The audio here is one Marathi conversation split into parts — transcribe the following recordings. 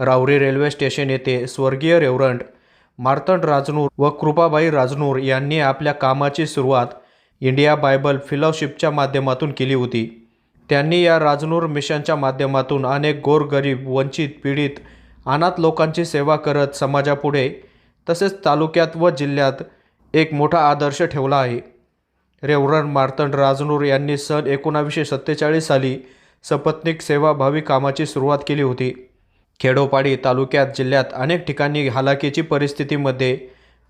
रावरी रेल्वे स्टेशन येथे स्वर्गीय रेवरंट मार्तंड राजनूर व कृपाबाई राजनूर यांनी आपल्या कामाची सुरुवात इंडिया बायबल फिलोशिपच्या माध्यमातून केली होती. त्यांनी या राजनूर मिशनच्या माध्यमातून अनेक गोरगरीब वंचित पीडित अनाथ लोकांची सेवा करत समाजापुढे तसेच तालुक्यात व जिल्ह्यात एक मोठा आदर्श ठेवला आहे. रेवरन मार्तंड राजनूर यांनी सन एकोणावीसशे सत्तेचाळीस साली सपत्निक सेवाभावी कामाची सुरुवात केली होती. खेडोपाडी तालुक्यात जिल्ह्यात अनेक ठिकाणी हालाकीची परिस्थितीमध्ये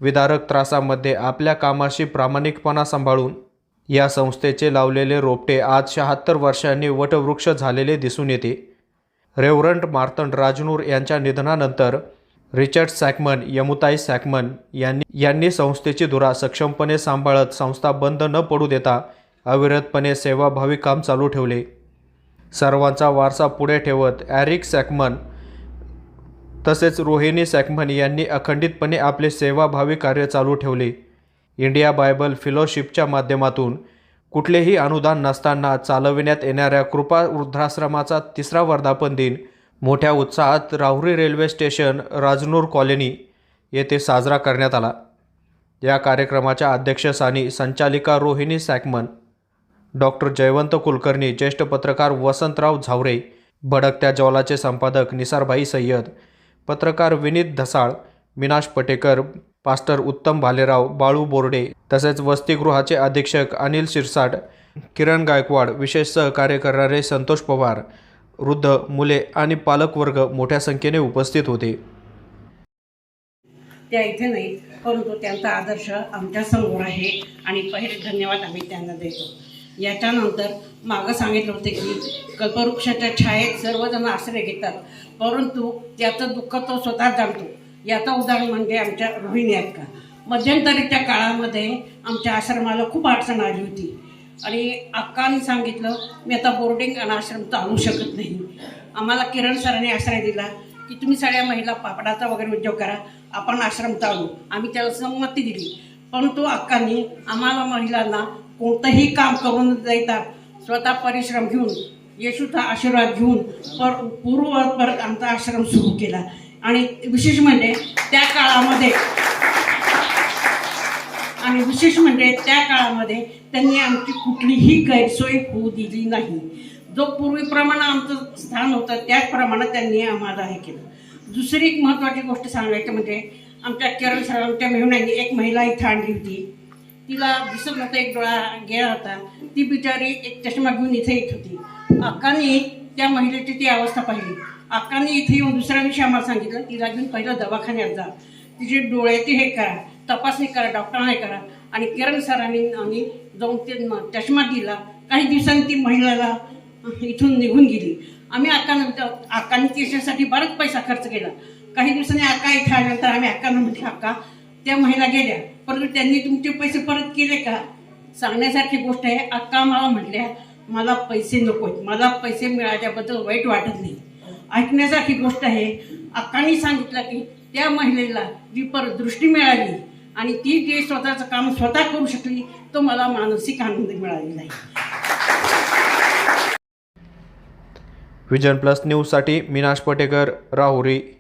विदारक त्रासामध्ये आपल्या कामाशी प्रामाणिकपणा सांभाळून या संस्थेचे लावलेले रोपटे आज शहात्तर वर्षांनी वटवृक्ष झालेले दिसून येते. रेवरंट मार्तंड राजनूर यांच्या निधनानंतर रिचर्ड सॅकमन यमुताई सॅकमन यांनी यांनी संस्थेची धुरा सक्षमपणे सांभाळत संस्था बंद न पडू देता अविरतपणे सेवाभावी काम चालू ठेवले. सर्वांचा वारसा पुढे ठेवत ॲरिक सॅकमन तसेच रोहिणी सॅकमन यांनी अखंडितपणे आपले सेवाभावी कार्य चालू ठेवले. इंडिया बायबल फिलोशिपच्या माध्यमातून कुठलेही अनुदान नसताना चालविण्यात येणाऱ्या कृपा वृद्धाश्रमाचा तिसरा वर्धापन दिन मोठ्या उत्साहात Rahuri railway station Rajnoor colony येथे साजरा करण्यात आला. या कार्यक्रमाच्या अध्यक्षस्थानी संचालिका रोहिणी सॅकमन डॉक्टर जयवंत कुलकर्णी ज्येष्ठ पत्रकार वसंतराव झावरे भडकत्या ज्वालाचे संपादक निसारभाई सय्यद पत्रकार विनीत धसाळ मिनाश पटेकर पास्टर उत्तम भालेराव बाळू बोर्डे तसेच वसतिगृहाचे अधीक्षक अनिल शिरसाट किरण गायकवाड विशेष सहकार्य करणारे संतोष पवार वृद्ध मुले आणि पालकवर्ग मोठ्या संख्येने उपस्थित होते. त्या इथे नाही परंतु त्यांचा आदर्श आमच्यासमोर आहे आणि पहिले धन्यवाद आम्ही त्यांना देतो. याच्यानंतर मागं सांगितलं होतं की कल्पवृक्षाच्या छायेत सर्वजण आश्रय घेतात. परंतु त्याचं दुःख तो स्वतः जाणतो. याचं उदाहरण म्हणजे आमच्या रोहिणी आहेत का? मध्यंतरीच्या काळामध्ये आमच्या आश्रमाला खूप अडचण आली होती. आणि अक्काने सांगितलं मी आता बोर्डिंग आणि आश्रम चालू शकत नाही. आम्हाला किरण सरांनी आश्रय दिला की तुम्ही सगळ्या महिला पापडाचा वगैरे उद्योग करा. आपण आश्रम चालू. आम्ही त्याला संमती दिली. परंतु अक्कांनी आम्हाला महिलांना कोणतंही काम करून जायता स्वतः परिश्रम घेऊन येशूचा आशीर्वाद घेऊन पर पूर्व परत आमचा आश्रम सुरू केला. आणि विशेष म्हणजे त्या काळामध्ये आणि विशेष म्हणजे त्या काळामध्ये त्यांनी आमची कुठलीही गैरसोय होऊ दिली नाही. जो पूर्वीप्रमाणे आमचं स्थान होतं त्याचप्रमाणे त्यांनी आम्हाला हे केलं. दुसरी एक महत्त्वाची गोष्ट सांगायची म्हणजे आमच्या केरळ सरांच्या मेहुण्यांनी एक महिला इथं आणली होती. तिला दिसत नव्हतं एक डोळा गेला होता. ती बिचारी एक चष्मा घेऊन इथे येत होती. अक्कांनी त्या महिलेची ती अवस्था पाहिली. अक्कांनी इथे येऊन दुसऱ्या दिवशी आम्हाला सांगितलं तिला घेऊन पहिलं दवाखान्यात जा. तिचे डोळ्याची हे करा. तपासणी करा डॉक्टरांना हे करा. आणि किरण सरांनी आम्ही जाऊन ते चष्मा दिला. काही दिवसांनी ती महिलाला इथून निघून गेली. आम्ही अक्कानं अक्काने त्याच्यासाठी बराच पैसा खर्च केला. काही दिवसांनी अक्का इथे आल्यानंतर आम्ही अक्कानं म्हटलं अक्का त्या महिला गेल्या. परंतु त्यांनी तुमचे पैसे परत केले का? सांगण्यासारखी गोष्ट आहे. अक्का मला म्हटल्या मला पैसे नको मला पैसे मिळाल्याबद्दल वाईट वाटत नाही. ऐकण्यासारखी गोष्ट आहे. अक्कानी सांगितलं की त्या महिलेला जी परदृष्टी मिळाली आणि ती जे स्वतःचं काम स्वतः करू शकली तो मला मानसिक आनंद मिळालेला आहे. विजन प्लस न्यूजसाठी मीनाश पटेकर राहुरी.